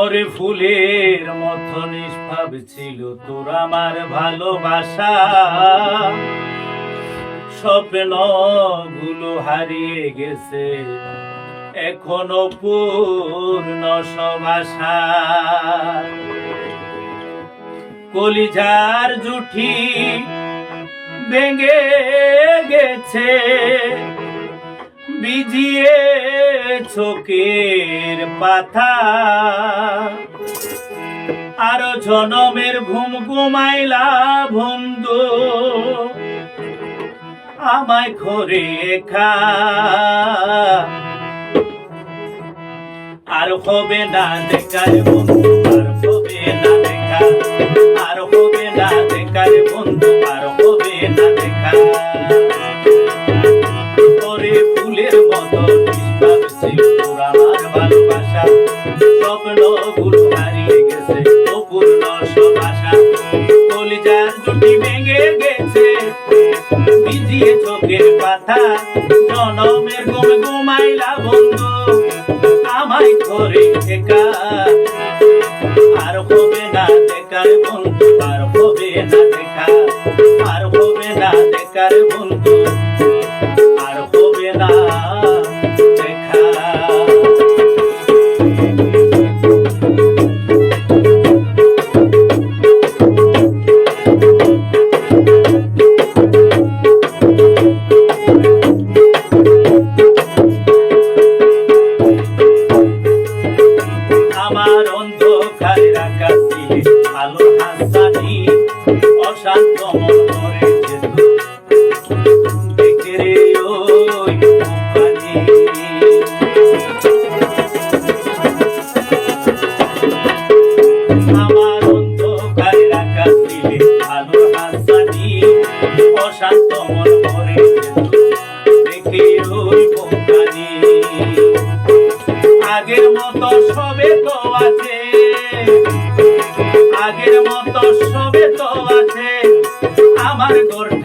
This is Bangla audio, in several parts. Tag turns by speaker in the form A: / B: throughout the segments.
A: ওরে ফুলের মতো নিষ্পাপ ছিল তোর আমার ভালোবাসা। স্বপ্নগুলো হারিয়ে গেছে, এখনও পূর্ণ সবাসা কলিজার জুঠি ভেঙে গেছে বিজিয়ে চোখের পাথা আরও জনমের ঘুম ঘুমাইলা বন্ধু, আমায় ঘরে খা আর হবে না দেখার বন্ধু, আর হবে না দেখা। আর হবে না দেখার বন্ধু, আর হবে না দেখা। কলিজার জুটি ভেঙে গেছে। ভিজিয়ে চোখের পাতা, জনমের ঘুম ঘুমাইলা বন্ধু, আমায় করে একা আর হবে না দেখার বন্ধু, আর হবে না দেখা আর হবে না দেখার হাসানি অশান্ত আমার অন্ধকারের আকাশে আলো হাসানি অশান্ত মন করে যেত আগের মতো সবে তো আছে আগের মতো সবে তো আছে। আমার গোরখা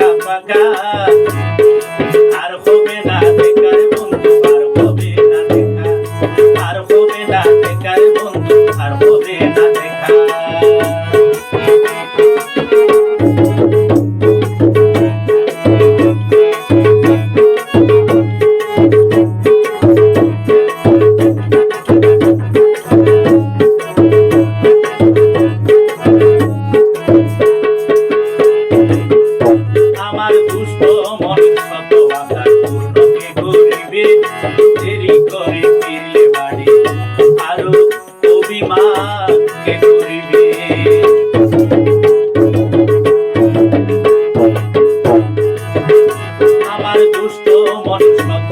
A: অভিমানকে করিবে। আমার দুষ্ট মন শত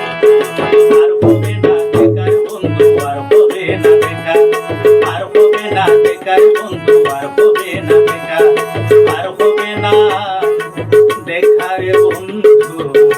A: দেখা আর হবে না দেখার বন্ধু, আর হবে না দেখা আর হবে না দেখার বন্ধু।